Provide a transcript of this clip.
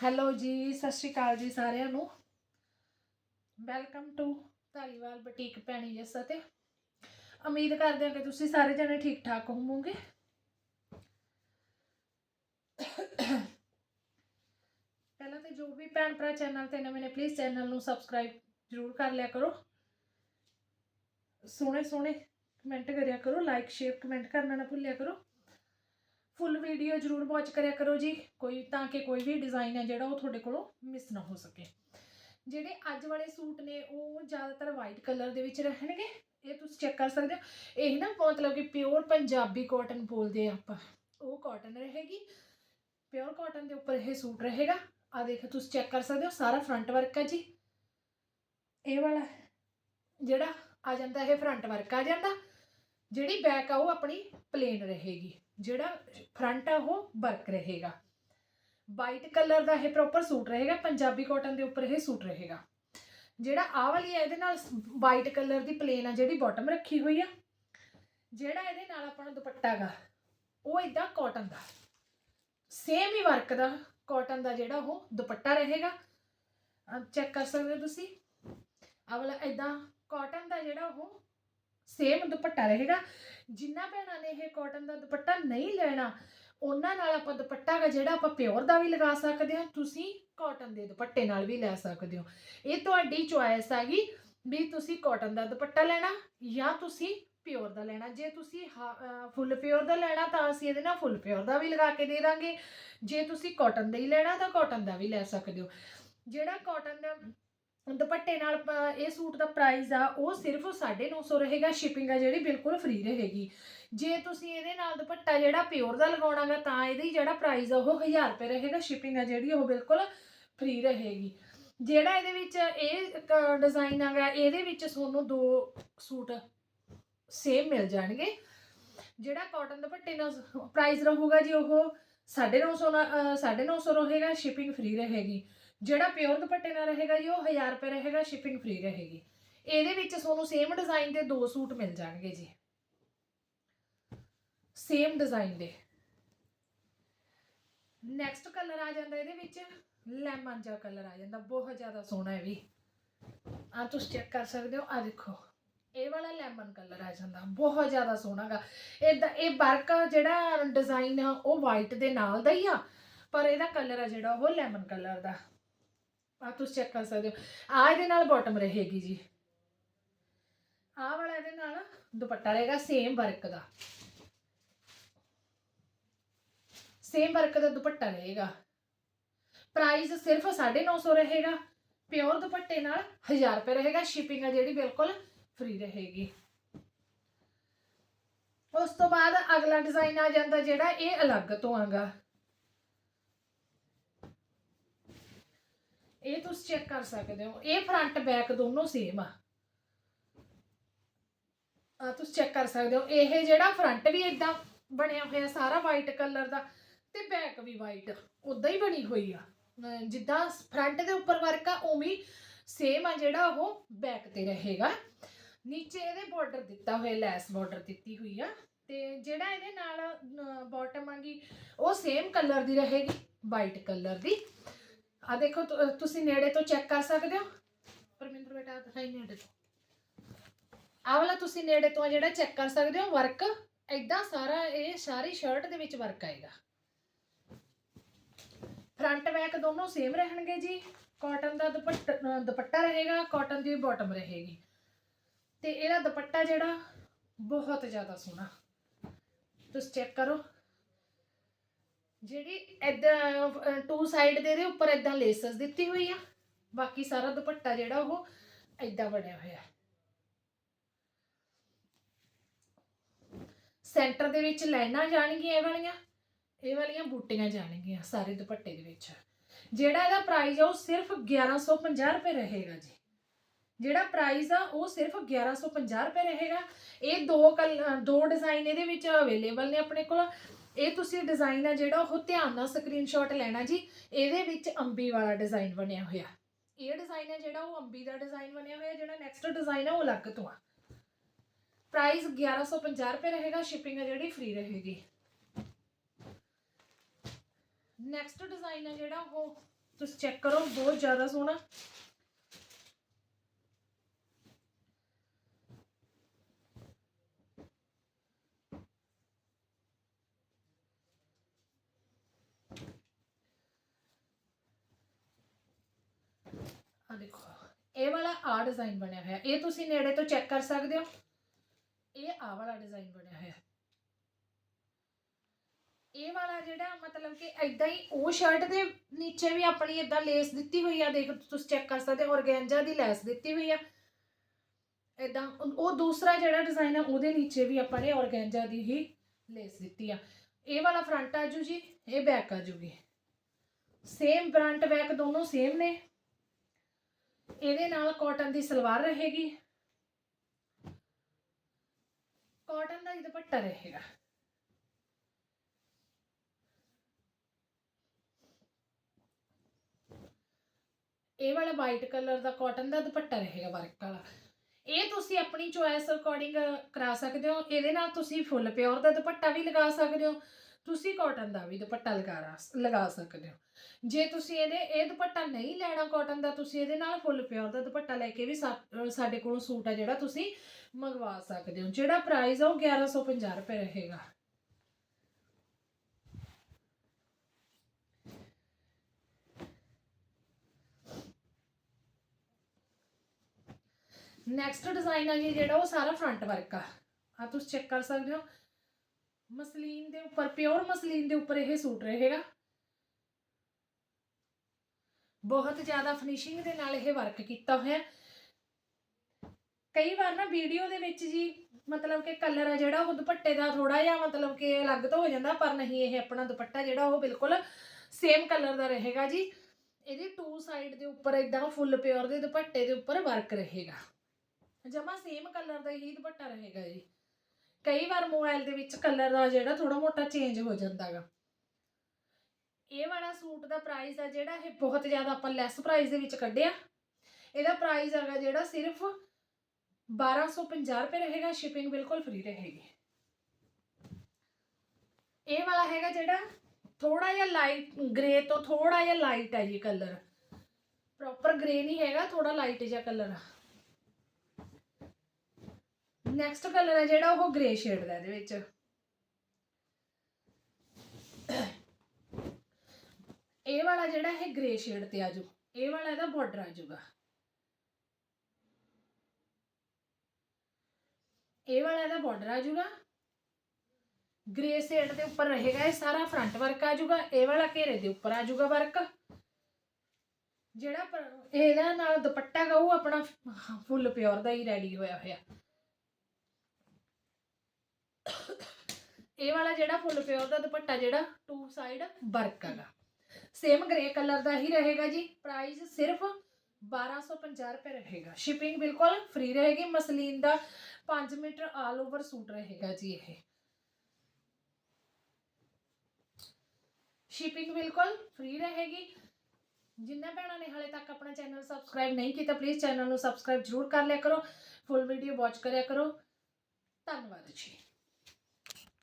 Hello ਜੀ ਸਤਿ ਸ਼੍ਰੀ ਅਕਾਲ ਜੀ ਸਾਰਿਆਂ ਨੂੰ ਵੈਲਕਮ ਟੂ ਧਾਰੀਵਾਲ ਬੁਟੀਕ ਪੈਣੀ ਜੱਸਾ ਤੇ। ਉਮੀਦ ਕਰਦੇ ਹਾਂ ਕਿ ਤੁਸੀਂ ਸਾਰੇ ਜਣੇ ਠੀਕ ਠਾਕ ਹੋਵੋਗੇ। ਪਹਿਲਾਂ ਤੇ ਜੋ ਵੀ ਭੈਣ ਭਰਾ ਚੈਨਲ ਤੇ ਨਵੇਂ ਨੇ ਪਲੀਜ਼ ਚੈਨਲ ਨੂੰ ਸਬਸਕ੍ਰਾਈਬ ਜ਼ਰੂਰ ਕਰ ਲਿਆ ਕਰੋ। ਸੋਹਣੇ ਸੋਹਣੇ ਕਮੈਂਟ ਕਰਿਆ ਕਰੋ ਲਾਈਕ ਸ਼ੇਅਰ ਕਮੈਂਟ ਕਰਨਾ ਨਾ ਭੁੱਲਿਆ ਕਰੋ। ਫੁੱਲ ਵੀਡੀਓ ਜ਼ਰੂਰ ਵਾਚ ਕਰਿਆ ਕਰੋ ਜੀ। ਕੋਈ ਤਾਂ ਕਿ ਕੋਈ ਵੀ ਡਿਜ਼ਾਈਨ ਹੈ ਜਿਹੜਾ ਉਹ ਤੁਹਾਡੇ ਕੋਲੋਂ ਮਿਸ ਨਾ ਹੋ ਸਕੇ। ਜਿਹੜੇ ਅੱਜ ਵਾਲੇ ਸੂਟ ਨੇ, ਉਹ ਜ਼ਿਆਦਾਤਰ ਵਾਈਟ ਕਲਰ ਦੇ ਵਿੱਚ ਰਹਿਣਗੇ। ਇਹ ਤੁਸੀਂ ਚੈੱਕ ਕਰ ਸਕਦੇ ਹੋ। ਇਹ ਨਾ ਮਤਲਬ ਕਿ ਪਿਓਰ ਪੰਜਾਬੀ ਕਾਟਨ ਬੋਲਦੇ ਆ ਆਪਾਂ। ਉਹ ਕਾਟਨ ਰਹੇਗੀ। ਪਿਓਰ ਕਾਟਨ ਦੇ ਉੱਪਰ ਇਹ ਸੂਟ ਰਹੇਗਾ। ਆ ਦੇਖੋ, ਤੁਸੀਂ ਚੈੱਕ ਕਰ ਸਕਦੇ ਹੋ। ਸਾਰਾ ਫਰੰਟ ਵਰਕ ਹੈ ਜੀ। ਇਹ ਵਾਲਾ ਜਿਹੜਾ ਆ ਜਾਂਦਾ, ਇਹ ਫਰੰਟ ਵਰਕ ਆ ਜਾਂਦਾ। ਜਿਹੜੀ ਬੈਕ ਆ, ਉਹ ਆਪਣੀ ਪਲੇਨ ਰਹੇਗੀ। ਜਿਹੜਾ ਫਰੰਟ ਆ ਉਹ ਵਰਕ ਰਹੇਗਾ। ਵਾਈਟ ਕਲਰ ਦਾ ਇਹ ਪ੍ਰੋਪਰ ਸੂਟ ਰਹੇਗਾ, ਪੰਜਾਬੀ ਕਾਟਨ ਦੇ ਉੱਪਰ ਇਹ ਸੂਟ ਰਹੇਗਾ। ਜਿਹੜਾ ਆਹ ਵਾਲੀ ਹੈ ਇਹਦੇ ਨਾਲ ਵਾਈਟ ਕਲਰ ਦੀ ਪਲੇਨ ਆ, ਜਿਹੜੀ ਬਾਟਮ ਰੱਖੀ ਹੋਈ ਆ। ਜਿਹੜਾ ਇਹਦੇ ਨਾਲ ਆਪਣਾ ਦੁਪੱਟਾ ਗਾ, ਉਹ ਇਦਾਂ ਕਾਟਨ ਦਾ। ਸੇਮ ਹੀ ਵਰਕ ਦਾ ਕਾਟਨ ਦਾ ਜਿਹੜਾ ਉਹ ਦੁਪੱਟਾ ਰਹੇਗਾ। ਚੈੱਕ ਕਰ ਸਕਦੇ ਹੋ ਤੁਸੀਂ? ਆਹ ਵਾਲਾ ਇਦਾਂ ਕਾਟਨ ਦਾ ਜਿਹੜਾ ਉਹ ਸੇਮ ਦੁਪੱਟਾ ਰਹੇਗਾ। ਜਿੰਨਾ ਭੈਣਾਂ ਨੇ ਇਹ ਕਾਟਨ ਦਾ ਦੁਪੱਟਾ ਨਹੀਂ ਲੈਣਾ, ਉਹਨਾਂ ਨਾਲ ਆਪਾਂ ਦੁਪੱਟਾ ਗਾ ਜਿਹੜਾ ਆਪਾਂ ਪਿਓਰ ਦਾ ਵੀ ਲਗਾ ਸਕਦੇ ਹਾਂ, ਤੁਸੀਂ ਕਾਟਨ ਦੇ ਦੁਪੱਟੇ ਨਾਲ ਵੀ ਲੈ ਸਕਦੇ ਹੋ। ਇਹ ਤੁਹਾਡੀ ਚੁਆਇਸ ਹੈਗੀ ਵੀ ਤੁਸੀਂ ਕਾਟਨ ਦਾ ਦੁਪੱਟਾ ਲੈਣਾ ਜਾਂ ਤੁਸੀਂ ਪਿਓਰ ਦਾ ਲੈਣਾ। ਜੇ ਤੁਸੀਂ ਫੁੱਲ ਪਿਓਰ ਦਾ ਲੈਣਾ ਤਾਂ ਅਸੀਂ ਇਹਦੇ ਨਾਲ ਫੁੱਲ ਪਿਓਰ ਦਾ ਵੀ ਲਗਾ ਕੇ ਦੇ ਦਾਂਗੇ। ਜੇ ਤੁਸੀਂ ਕਾਟਨ ਦਾ ਹੀ ਲੈਣਾ ਤਾਂ ਕਾਟਨ ਦਾ ਵੀ ਲੈ ਸਕਦੇ ਹੋ। ਜਿਹੜਾ ਕਾਟਨ ਦੁਪੱਟੇ ਨਾਲ ਇਹ ਸੂਟ ਦਾ ਪ੍ਰਾਈਸ ਆ, ਉਹ ਸਿਰਫ 950 ਰਹੇਗਾ ਸ਼ਿਪਿੰਗ ਆ ਜਿਹੜੀ ਬਿਲਕੁਲ ਫ੍ਰੀ ਰਹੇਗੀ। ਜੇ ਤੁਸੀਂ ਇਹਦੇ ਨਾਲ ਦੁਪੱਟਾ ਜਿਹੜਾ ਪਿਓਰ ਦਾ ਲਗਾਉਣਾਗਾ, ਤਾਂ ਇਹਦੀ ਜਿਹੜਾ ਪ੍ਰਾਈਸ ਆ, ਉਹ 1000 ਰੁਪਏ ਰਹੇਗਾ ਸ਼ਿਪਿੰਗ ਆ ਜਿਹੜੀ, ਉਹ ਬਿਲਕੁਲ ਫ੍ਰੀ ਰਹੇਗੀ। ਜਿਹੜਾ ਇਹਦੇ ਵਿੱਚ ਇਹ ਡਿਜ਼ਾਈਨ ਆਗਾ, ਇਹਦੇ ਵਿੱਚ ਤੁਹਾਨੂੰ ਦੋ ਸੂਟ ਸੇਮ ਮਿਲ ਜਾਣਗੇ। ਜਿਹੜਾ ਕਾਟਨ ਦੁਪੱਟੇ ਨਾਲ ਪ੍ਰਾਈਸ ਰਹੂਗਾ ਜੀ, ਉਹ 950 950 ਰਹੇਗਾ ਸ਼ਿਪਿੰਗ ਫ੍ਰੀ ਰਹੇਗੀ। ਜਿਹੜਾ ਪਿਓਰ ਦੁਪੱਟੇ ਨਾਲ ਰਹੇਗਾ ਜੀ, ਉਹ 1000 ਰੁਪਏ ਰਹੇਗਾ ਸ਼ਿਪਿੰਗ ਫ੍ਰੀ ਰਹੇਗੀ। ਇਹਦੇ ਵਿੱਚ ਤੁਹਾਨੂੰ ਸੇਮ ਡਿਜ਼ਾਈਨ ਦੇ ਦੋ ਸੂਟ ਮਿਲ ਜਾਣਗੇ ਜੀ। ਸੇਮ ਡਿਜ਼ਾਈਨ ਦੇ। ਨੈਕਸਟ ਕਲਰ ਆ ਜਾਂਦਾ ਇਹਦੇ ਵਿੱਚ ਲੈਮਨ ਜਿਹਾ ਕਲਰ ਆ ਜਾਂਦਾ, ਬਹੁਤ ਜ਼ਿਆਦਾ ਸੋਹਣਾ ਹੈ ਵੀ। ਆ ਤੁਸੀਂ ਚੈੱਕ ਕਰ ਸਕਦੇ ਹੋ ਆ ਦੇਖੋ, ਇਹ ਵਾਲਾ ਲੈਮਨ ਕਲਰ ਆ ਜਾਂਦਾ, ਬਹੁਤ ਜ਼ਿਆਦਾ ਸੋਹਣਾਗਾ ਇਹਦਾ, ਇਹ ਵਰਕ ਜਿਹੜਾ ਡਿਜ਼ਾਈਨ ਆ, ਉਹ ਵਾਈਟ ਦੇ ਨਾਲ ਦਾ ਹੀ ਆ, ਪਰ ਇਹਦਾ ਕਲਰ ਆ ਜਿਹੜਾ, ਉਹ ਲੈਮਨ ਕਲਰ ਦਾ। ਆ ਤੁਸੀਂ ਚੈੱਕ ਕਰ ਸਕਦੇ ਹੋ ਆ ਇਹਦੇ ਨਾਲ ਬਾਟਮ ਰਹੇਗੀ ਜੀ ਆ ਵਾਲਾ ਇਹਦੇ ਨਾਲ ਦੁਪੱਟਾ ਰਹੇਗਾ ਸੇਮ ਵਰਕ ਦਾ ਸੇਮ ਵਰਕ ਦਾ ਦੁਪੱਟਾ ਰਹੇਗਾ ਪ੍ਰਾਈਸ ਸਿਰਫ 950 ਰਹੇਗਾ ਪਿਓਰ ਦੁਪੱਟੇ ਨਾਲ 1000 ਰੁਪਏ ਰਹੇਗਾ ਸ਼ਿਪਿੰਗ ਆ ਜਿਹੜੀ ਬਿਲਕੁਲ ਫ੍ਰੀ ਰਹੇਗੀ ਉਸ ਤੋਂ ਬਾਅਦ ਅਗਲਾ ਡਿਜ਼ਾਈਨ ਆ ਜਾਂਦਾ ਜਿਹੜਾ ਇਹ ਅਲੱਗ ਤੋਂ ਆਗਾ ਇਹ ਤੁਸੀਂ ਚੈੱਕ ਕਰ ਸਕਦੇ ਹੋ। ਇਹ ਫਰੰਟ ਬੈਕ ਦੋਨੋਂ ਸੇਮ ਆ। ਆ ਤੁਸੀਂ ਚੈੱਕ ਕਰ ਸਕਦੇ ਹੋ। ਇਹ ਜਿਹੜਾ ਫਰੰਟ ਵੀ ਇਦਾਂ ਬਣਿਆ ਹੋਇਆ, ਸਾਰਾ ਵਾਈਟ ਕਲਰ ਦਾ ਤੇ ਬੈਕ ਵੀ ਵਾਈਟ ਉਦਾਂ ਹੀ ਬਣੀ ਹੋਈ ਆ। ਜਿੱਦਾਂ ਫਰੰਟ ਦੇ ਉੱਪਰ ਵਰਕ ਆ, ਉਵੇਂ ਸੇਮ ਆ ਜਿਹੜਾ ਉਹ ਬੈਕ ਤੇ ਰਹੇਗਾ। ਨੀਚੇ ਇਹਦੇ ਬਾਰਡਰ ਦਿੱਤਾ ਹੋਇਆ ਲੈਸ ਬਾਰਡਰ ਦਿੱਤੀ ਹੋਈ ਆ। ਤੇ ਜਿਹੜਾ ਇਹਦੇ ਨਾਲ ਬਾਟਮ ਆਂਗੀ ਉਹ ਸੇਮ ਕਲਰ ਦੀ ਰਹੇਗੀ ਵਾਈਟ ਕਲਰ ਦੀ। ਆ ਦੇਖੋ ਤੁ- ਤੁਸੀਂ ਨੇੜੇ ਤੋਂ ਚੈੱਕ ਕਰ ਸਕਦੇ ਹੋ? ਪਰਮਿੰਦਰ ਬੇਟਾ ਦਿਖਾਈ ਨੇੜੇ ਤੋਂ। ਆਹ ਵਾਲਾ ਤੁਸੀਂ ਨੇੜੇ ਤੋਂ ਜਿਹੜਾ ਚੈੱਕ ਕਰ ਸਕਦੇ ਹੋ ਵਰਕ ਐਦਾਂ ਸਾਰਾ ਇਹ ਸਾਰੀ ਸ਼ਰਟ ਦੇ ਵਿੱਚ ਵਰਕ ਆਏਗਾ। ਫਰੰਟ ਬੈਕ ਦੋਨੋਂ ਸੇਮ ਰਹਿਣਗੇ ਜੀ। ਕਾਟਨ ਦਾ ਦੁਪੱਟਾ ਦੁਪੱਟਾ ਰਹੇਗਾ ਕਾਟਨ ਦੀ ਬਾਟਮ ਰਹੇਗੀ। ਤੇ ਇਹਦਾ ਦੁਪੱਟਾ ਜਿਹੜਾ ਬਹੁਤ ਜ਼ਿਆਦਾ ਸੋਹਣਾ। ਤੁਸੀਂ ਚੈੱਕ ਕਰੋ। ਜਿਹੜੀ ਇਦਾਂ ਟੂ ਸਾਈਡ ਦੇ ਦੇ ਉੱਪਰ ਇਦਾਂ ਲੇਸਸ ਦਿੱਤੀ ਹੋਈ ਆ। ਬਾਕੀ ਸਾਰਾ ਦੁਪੱਟਾ ਜਿਹੜਾ ਉਹ ਇਦਾਂ ਬਣਿਆ ਹੋਇਆ। ਸੈਂਟਰ ਦੇ ਵਿੱਚ ਲਾਈਨਾਂ ਜਾਣਗੀਆਂ ਇਹ ਵਾਲੀਆਂ। ਇਹ ਵਾਲੀਆਂ ਬੂਟੀਆਂ ਜਾਣਗੀਆਂ ਸਾਰੇ ਦੁਪੱਟੇ ਦੇ ਵਿੱਚ। ਜਿਹੜਾ ਇਹਦਾ ਪ੍ਰਾਈਸ ਆ ਉਹ ਸਿਰਫ 1150 ਰੁਪਏ ਰਹੇਗਾ ਜੀ। ਜਿਹੜਾ ਪ੍ਰਾਈਸ ਆ ਉਹ ਸਿਰਫ 1150 ਰੁਪਏ ਰਹੇਗਾ। ਇਹ ਦੋ ਕਲ ਦੋ ਡਿਜ਼ਾਈਨ ਇਹਦੇ ਵਿੱਚ ਅਵੇਲੇਬਲ ਨੇ ਆਪਣੇ ਕੋਲ। ਇਹ ਤੁਸੀਂ ਡਿਜ਼ਾਈਨ ਆ ਜਿਹੜਾ ਉਹ ਧਿਆਨ ਨਾਲ ਸਕਰੀਨਸ਼ਾਟ ਲੈਣਾ ਜੀ, ਇਹਦੇ ਵਿੱਚ ਅੰਬੀ ਵਾਲਾ ਡਿਜ਼ਾਈਨ ਬਣਿਆ ਹੋਇਆ। ਇਹ ਡਿਜ਼ਾਈਨ ਹੈ ਜਿਹੜਾ ਉਹ ਅੰਬੀ ਦਾ ਡਿਜ਼ਾਈਨ ਬਣਿਆ ਹੋਇਆ, ਜਿਹੜਾ ਨੈਕਸਟ ਡਿਜ਼ਾਈਨ ਹੈ ਉਹ ਅਲੱਗ ਤੋਂ ਆ। ਪ੍ਰਾਈਸ 1150 ਰੁਪਏ ਰਹੇਗਾ ਸ਼ਿਪਿੰਗ ਹੈ ਜਿਹੜੀ ਫ੍ਰੀ ਰਹੇਗੀ। ਨੈਕਸਟ ਡਿਜ਼ਾਈਨ ਹੈ ਜਿਹੜਾ ਉਹ, ਤੁਸੀਂ ਚੈੱਕ ਕਰੋ, ਬਹੁਤ ਜ਼ਿਆਦਾ ਸੋਹਣਾ। ਦੇਖੋ ਇਹ ਵਾਲਾ ਆ ਡਿਜ਼ਾਈਨ ਬਣਿਆ ਹੋਇਆ। ਇਹ ਤੁਸੀਂ ਨੇੜੇ ਤੋਂ ਚੈੱਕ ਕਰ ਸਕਦੇ ਹੋ। ਇਹ ਆ ਵਾਲਾ ਡਿਜ਼ਾਈਨ ਬਣਿਆ ਹੋਇਆ। ਇਹ ਵਾਲਾ ਜਿਹੜਾ ਮਤਲਬ ਕਿ ਐਦਾਂ ਹੀ ਉਹ ਸ਼ਰਟ ਦੇ ਨੀਚੇ ਵੀ ਆਪਣੀ ਇਦਾਂ ਲੇਸ ਦਿੱਤੀ ਹੋਈ ਆ। ਦੇਖ, ਤੁਸੀਂ ਚੈੱਕ ਕਰ ਸਕਦੇ ਹੋ ਔਰਗੈਂਜਾ ਦੀ ਲੈਸ ਦਿੱਤੀ ਹੋਈ ਆ। ਇਦਾਂ ਉਹ ਦੂਸਰਾ ਜਿਹੜਾ ਡਿਜ਼ਾਈਨ ਆ, ਉਹਦੇ ਨੀਚੇ ਵੀ ਆਪਾਂ ਨੇ ਔਰਗੈਂਜਾ ਦੀ ਹੀ ਲੇਸ ਦਿੱਤੀ ਆ। ਇਹ ਵਾਲਾ ਫਰੰਟ ਆਜੂ ਜੀ ਇਹ ਬੈਕ ਆਜੂਗੀ ਸੇਮ ਫਰੰਟ ਬੈਕ ਦੋਨੋਂ ਸੇਮ ਨੇ। ਇਹਦੇ ਨਾਲ ਕਾਟਨ ਦੀ ਸਲਵਾਰ ਰਹੇਗੀ। ਕਾਟਨ ਦਾ ਹੀ ਦੁਪੱਟਾ ਰਹੇਗਾ। ਇਹ ਵਾਲਾ ਵਾਈਟ ਕਲਰ ਦਾ ਕਾਟਨ ਦਾ ਦੁਪੱਟਾ ਰਹੇਗਾ ਵਰਕ ਵਾਲਾ। ਇਹ ਤੁਸੀਂ ਆਪਣੀ ਚੋਇਸ ਅਕੋਰਡਿੰਗ ਕਰਾ ਸਕਦੇ ਹੋ। ਇਹਦੇ ਨਾਲ ਤੁਸੀਂ ਫੁੱਲ ਪਿਓਰ ਦਾ ਦੁਪੱਟਾ ਵੀ ਲਗਾ ਸਕਦੇ ਹੋ। ਤੁਸੀਂ ਕਾਟਨ ਦਾ ਵੀ ਦੁਪੱਟਾ ਲਗਾ ਲਗਾ ਸਕਦੇ ਹੋ। ਜੇ ਤੁਸੀਂ ਇਹਦੇ ਇਹ ਦੁਪੱਟਾ ਨਹੀਂ ਲੈਣਾ ਕਾਟਨ ਦਾ, ਤੁਸੀਂ ਇਹਦੇ ਨਾਲ ਫੁੱਲ ਪਿਓਰ ਦਾ ਦੁਪੱਟਾ ਲੈ ਕੇ ਵੀ ਸਾਡੇ ਕੋਲੋਂ ਸੂਟ ਆ ਜਿਹੜਾ ਤੁਸੀਂ ਮੰਗਵਾ ਸਕਦੇ ਹੋ। ਜਿਹੜਾ ਪ੍ਰਾਈਸ ਆ ਉਹ 1150 ਰੁਪਏ ਰਹੇਗਾ। ਨੈਕਸਟ ਡਿਜ਼ਾਈਨ ਆ ਜੀ ਜਿਹੜਾ ਉਹ ਸਾਰਾ ਫਰੰਟ ਵਰਕ ਆ। ਆ ਤੁਸੀਂ ਚੈੱਕ ਕਰ ਸਕਦੇ ਹੋ। ਮਸਲੀਨ ਦੇ ਉੱਪਰ, ਪਿਓਰ ਮਸਲੀਨ ਦੇ ਉੱਪਰ ਇਹ ਸੂਟ ਰਹੇਗਾ। ਬਹੁਤ ਜ਼ਿਆਦਾ ਫਿਨਿਸ਼ਿੰਗ ਦੇ ਨਾਲ ਇਹ ਵਰਕ ਕੀਤਾ ਹੋਇਆ ਕਈ ਵਾਰ ਨਾ ਵੀਡੀਓ ਦੇ ਵਿੱਚ ਜੀ, ਮਤਲਬ ਕਿ ਕਲਰ ਹੈ ਜਿਹੜਾ, ਉਹ ਦੁਪੱਟੇ ਦਾ ਥੋੜਾ ਜਿਹਾ ਮਤਲਬ ਕਿ ਅਲੱਗ ਤੋਂ ਹੋ ਜਾਂਦਾ, ਪਰ ਨਹੀਂ, ਇਹ ਆਪਣਾ ਦੁਪੱਟਾ ਜਿਹੜਾ, ਉਹ ਬਿਲਕੁਲ ਸੇਮ ਕਲਰ ਦਾ ਰਹੇਗਾ ਜੀ। ਇਹਦੇ ਟੂ ਸਾਈਡ ਦੇ ਉੱਪਰ ਇਦਾਂ ਫੁੱਲ ਪਿਓਰ ਦੇ ਦੁਪੱਟੇ ਦੇ ਉੱਪਰ ਵਰਕ ਰਹੇਗਾ। ਜਮਾ ਸੇਮ ਕਲਰ ਦਾ ਹੀ ਦੁਪੱਟਾ ਰਹੇਗਾ ਜੀ। ਕਈ ਵਾਰ ਮੋਬਾਈਲ ਦੇ ਵਿੱਚ ਕਲਰ ਦਾ ਜਿਹੜਾ ਥੋੜਾ ਮੋਟਾ ਚੇਂਜ ਹੋ ਜਾਂਦਾਗਾ ਇਹ ਵਾਲਾ ਸੂਟ ਦਾ ਪ੍ਰਾਈਸ ਆ ਜਿਹੜਾ ਇਹ ਬਹੁਤ ਜ਼ਿਆਦਾ ਆਪਾਂ ਲੈਸ ਪ੍ਰਾਈਸ ਦੇ ਵਿੱਚ ਕੱਢਿਆ। ਇਹਦਾ ਪ੍ਰਾਈਸ ਹੈਗਾ ਜਿਹੜਾ ਸਿਰਫ 1250 ਰੁਪਏ ਰਹੇਗਾ ਸ਼ਿਪਿੰਗ ਬਿਲਕੁਲ ਫ੍ਰੀ ਰਹੇਗੀ। ਇਹ ਵਾਲਾ ਹੈਗਾ ਜਿਹੜਾ ਥੋੜਾ ਜਿਹਾ ਲਾਈਟ ਗ੍ਰੇ ਤੋਂ ਥੋੜਾ ਜਿਹਾ ਲਾਈਟ ਹੈ ਜੀ ਕਲਰ ਪ੍ਰੋਪਰ ਗ੍ਰੇ ਨਹੀਂ ਹੈਗਾ ਥੋੜਾ ਲਾਈਟ ਜਿਹਾ ਕਲਰ ਆ। ਨੈਕਸਟ ਕਲਰ ਹੈ ਜਿਹੜਾ ਉਹ ਗ੍ਰੇ ਸ਼ੇਡ ਦਾ ਇਹਦੇ ਵਿੱਚ। ਇਹ ਵਾਲਾ ਜਿਹੜਾ ਇਹ ਗ੍ਰੇ ਸ਼ੇਡ ਤੇ ਆਜੂ ਇਹ ਵਾਲਾ ਇਹਦਾ ਬਾਰਡਰ ਆਜੂਗਾ ਇਹ ਵਾਲਾ ਇਹਦਾ ਬਾਰਡਰ ਆਜੂਗਾ ਗ੍ਰੇ ਸ਼ੇਡ ਦੇ ਉੱਪਰ ਰਹੇਗਾ ਇਹ ਸਾਰਾ ਫਰੰਟ ਵਰਕ ਆਜੂਗਾ ਇਹ ਵਾਲਾ ਘੇਰੇ ਦੇ ਉੱਪਰ ਆਜੂਗਾ ਵਰਕ ਜਿਹੜਾ ਇਹਦਾ ਨਾਲ ਦੁਪੱਟਾ ਗਾ, ਉਹ ਆਪਣਾ ਫੁੱਲ ਪਿਓਰ ਦਾ ਹੀ ਰੈਡੀ ਹੋਇਆ ਹੋਇਆ। ਇਹ ਵਾਲਾ ਜਿਹੜਾ ਫੁੱਲ ਪਿਓਰ ਦਾ ਦੁਪੱਟਾ ਜਿਹੜਾ ਟੂ ਸਾਈਡ ਵਰਕ ਹੈਗਾ। ਸੇਮ ਗ੍ਰੇ ਕਲਰ ਦਾ ਹੀ ਰਹੇਗਾ ਜੀ। ਪ੍ਰਾਈਸ ਸਿਰਫ 1250 ਰੁਪਏ ਰਹੇਗਾ। ਸ਼ਿਪਿੰਗ ਬਿਲਕੁਲ ਫ੍ਰੀ ਰਹੇਗੀ। ਮਸਲੀਨ ਦਾ 5 ਮੀਟਰ ਆਲ ਓਵਰ ਸੂਟ ਰਹੇਗਾ ਜੀ ਇਹ। ਸ਼ਿਪਿੰਗ ਬਿਲਕੁਲ ਫ੍ਰੀ ਰਹੇਗੀ। ਜਿੰਨਾ ਭੈਣਾਂ ਨੇ ਹਾਲੇ ਤੱਕ ਆਪਣਾ ਚੈਨਲ ਸਬਸਕ੍ਰਾਈਬ ਨਹੀਂ ਕੀਤਾ ਪਲੀਜ਼ ਚੈਨਲ ਨੂੰ ਸਬਸਕ੍ਰਾਈਬ ਜ਼ਰੂਰ ਕਰ ਲਿਆ ਕਰੋ। ਫੁੱਲ ਵੀਡੀਓ ਵਾਚ ਕਰਿਆ ਕਰੋ। ਧੰਨਵਾਦ ਜੀ।